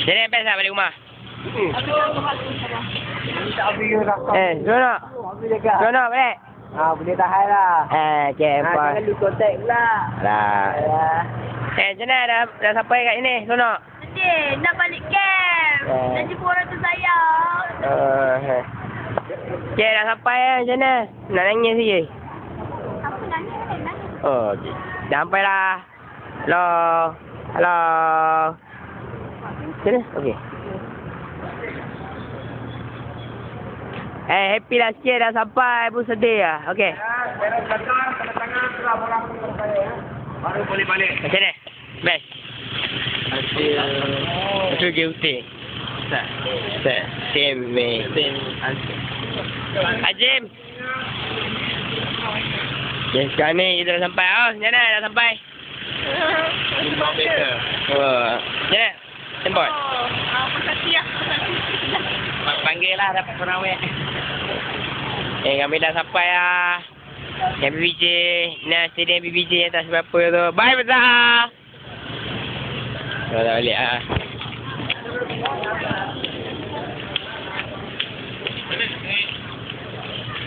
Jadi best lah balik rumah. Eh, jaga. Zono balik. Ah, boleh tahan lah. Eh, okay, Ah, bye. jangan lupa kontak pula. Lah. Ya. Eh, macam mana dah, dah sampai kat sini, Zono? Sedih, nak balik camp. Oh. Nak jumpa orang tersayang. Uh, okay, dah sampai lah, macam mana? Nak nangis lagi? Apa nangis? Nangis. Oh, okay. Dah sampai dah. Hello. Hello. Mana? Okay. Eh, happy lah sikit dah sampai pun sedih lah. Okay. Beres datang, tanda tangan, sudah orang saya ya. Baru boleh balik. Macam mana? Best. I feel guilty. Tak. Tak. Same me. Same answer. Ajim. Ya, sekarang ni kita dah sampai. Oh, macam mana dah sampai? Lima meter. Oh, macam mana? Ya. Makasih. Panggil lah dapat perawat. Eh, kami dah sampai lah. Yang BBJ. Nah, stadium BBJ atas berapa tu. Bye, besar. Dah dah balik lah.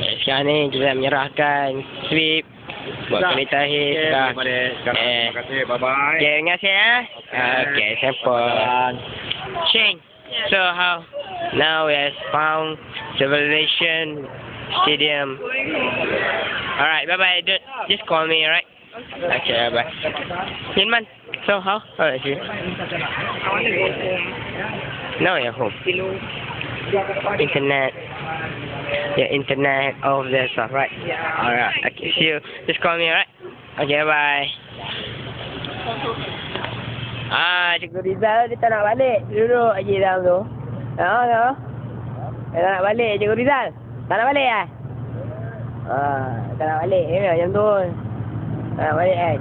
Eh, sekarang ni kita menyerahkan sweep buat Dah. kali terakhir. Okay, Dah. pada sekarang. Eh. Terima kasih. Bye-bye. Okay, terima kasih ya. Okay, simple. Shane, so how now we have found Civilization Stadium. Alright, bye bye. Don't, just call me, alright? Okay, bye bye. Yinman, so how? How is you? No, you're home. Internet. Yeah, internet, all of that stuff, right? Alright, okay, see you. Just call me, alright? Okay, bye. Ah, Cikgu Rizal dia tak nak balik. Duduk aja dalam tu. Tahu tahu. Dia tak nak balik Cikgu Rizal. Tak nak balik eh? Ah, tak nak balik. Ya, macam tu. Tak nak balik kan?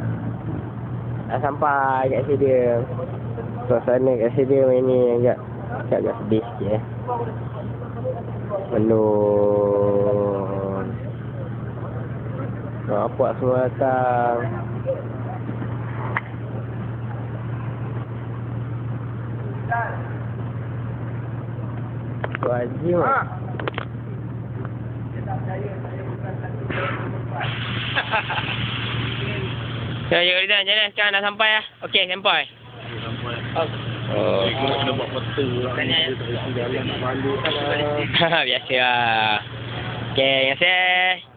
Dah sampai kat stadium. Suasana kat stadium ini agak agak, agak sedih sikit eh. Belum. Bapak semua datang. Wajib ah. Ya, ya, Rizal, macam mana? Sekarang dah sampai lah. Okey, sampai. Oh. Kena buat. Biasa lah. Okey, terima kasih.